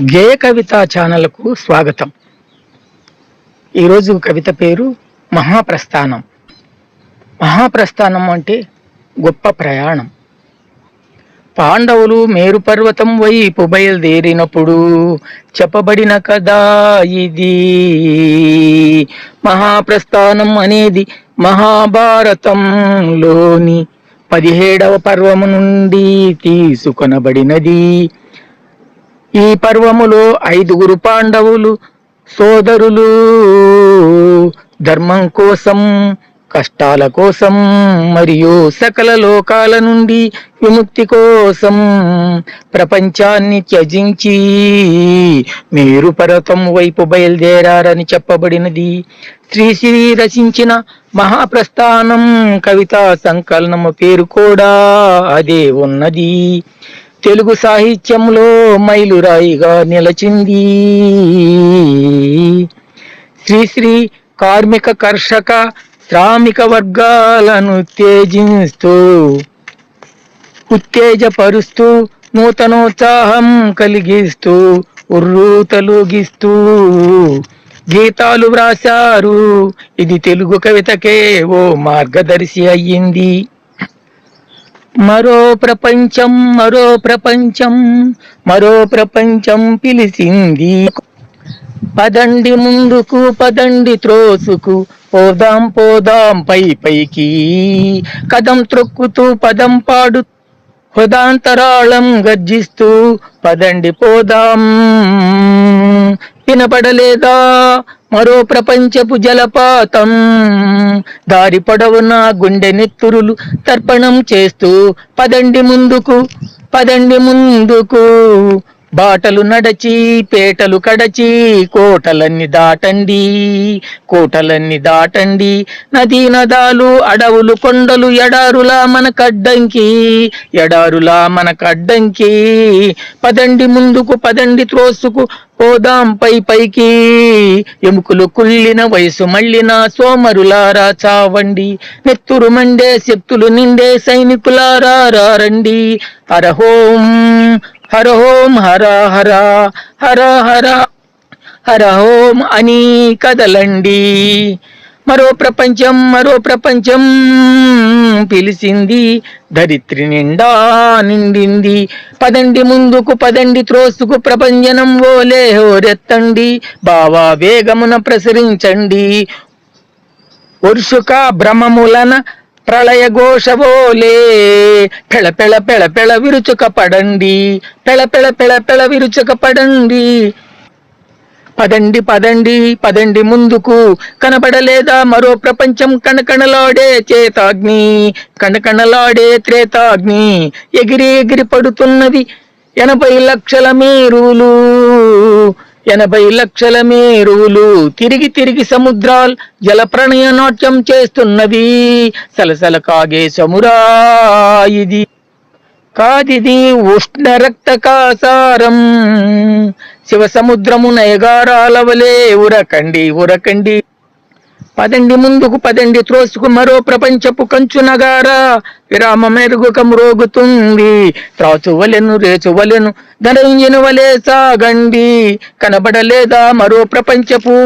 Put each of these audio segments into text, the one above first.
గేయ కవిత ఛానల్కు స్వాగతం. ఈరోజు కవిత పేరు మహాప్రస్థానం. మహాప్రస్థానం అంటే గొప్ప ప్రయాణం. పాండవులు మేరుపర్వతం వైపు బయలుదేరినప్పుడు చెప్పబడిన కదా ఇది. మహాప్రస్థానం అనేది మహాభారతంలోని పదిహేడవ పర్వము నుండి తీసుకొనబడినది. ఈ పర్వములో ఐదుగురు పాండవులు సోదరులు. ధర్మం కోసం కష్టాల కోసం మరియు సకల లోకాల నుండి విముక్తి కోసం ప్రపంచాన్ని త్యజించి మీరు పర్వతం వైపు బయలుదేరారని చెప్పబడినది. శ్రీశ్రీ రచించిన మహాప్రస్థానం కవితా సంకలనము పేరు కూడా అదే ఉన్నది. తెలుగు సాహిత్యంలో మైలురాయిగా నిలచింది. శ్రీశ్రీ కార్మిక కర్షక శ్రామిక వర్గాలను ఉత్తేజిస్తూ ఉత్తేజపరుస్తూ నూతనోత్సాహం కలిగిస్తూ ఉర్రూ తలుగిస్తూ గీతాలు వ్రాశారు. ఇది తెలుగు కవితకే ఓ మార్గదర్శి అయ్యింది. మరో ప్రపంచం మరో ప్రపంచం మరో ప్రపంచం పిలిచింది. పదండి ముందుకు పదండి త్రోసుకు పోదాం పోదాం పై పైకి. కదం త్రొక్కుతూ పదం పాడు హృదాంతరాళం గర్జిస్తూ పదండి పోదాం. వినపడలేదా? మరో ప్రపంచపు జలపాతం. దారి పొడవున గుండె నెత్తురులు తర్పణం చేస్తూ పదండి ముందుకు పదండి ముందుకు. బాటలు నడచి పేటలు కడచి కోటలన్నీ దాటండి కోటలన్నీ దాటండి. నదీ నదాలు అడవులు కొండలు ఎడారులా మన కడ్డంకి ఎడారులా మన కడ్డంకి. పదండి ముందుకు పదండి త్రోసుకు పోదాం పై పైకి. ఎముకలు కుళ్ళిన వయసు మళ్ళిన సోమరులారా చావండి. నెత్తురు మండే శక్తులు నిండే సైనికులారా రండి అరహోం హరహోం హర హర హర హర హరహోం అని కదలండి. మరో ప్రపంచం మరో ప్రపంచం పిలిచింది ధరిత్రి నిండా నిండింది. పదండి ముందుకు పదండి త్రోసుకు ప్రపంచనం ఓలే హోరెత్తండి బావా వేగమున ప్రసరించండి. వర్షుక భ్రమములన ప్రళయ ఘోషవోలే పెళ పెళ పెళ పెళ విరుచుక పడండి పెళ పెళ పెళ పెళ విరుచుక పడండి పదండి పదండి పదండి ముందుకు. కనబడలేదా మరో ప్రపంచం? కణకణలాడే చేతాగ్ని. కణకణలాడే త్రేతాగ్ని. ఎగిరి ఎగిరి పడుతున్నది ఎనభై లక్షల మేరులు. ఎనభై లక్షల మేరువులు తిరిగి తిరిగి సముద్రాల్ జల ప్రణయ నాట్యం చేస్తున్నవి. సలసల కాగే సమురా ఇది కాదిది ఉష్ణ రక్త కాసారం. శివ సముద్రము నయగారాలవలే ఉరకండి ఉరకండి. పదండి ముందుకు పదండి త్రోసుకు మరో ప్రపంచపు కంచునగార విరామ మెరుగుక మ్రోగుతుంది త్రాచు వలెను రేచు వలెను సాగండి. కనబడలేదా మరో ప్రపంచపు?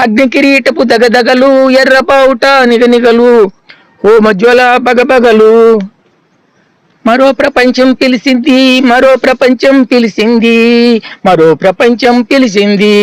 అగ్ని కిరీటపు దగదగలు ఎర్రపావుట నిగనిగలు ఓమజ్వల బగబగలు. మరో ప్రపంచం పిలిచింది మరో ప్రపంచం పిలిచింది మరో ప్రపంచం పిలిచింది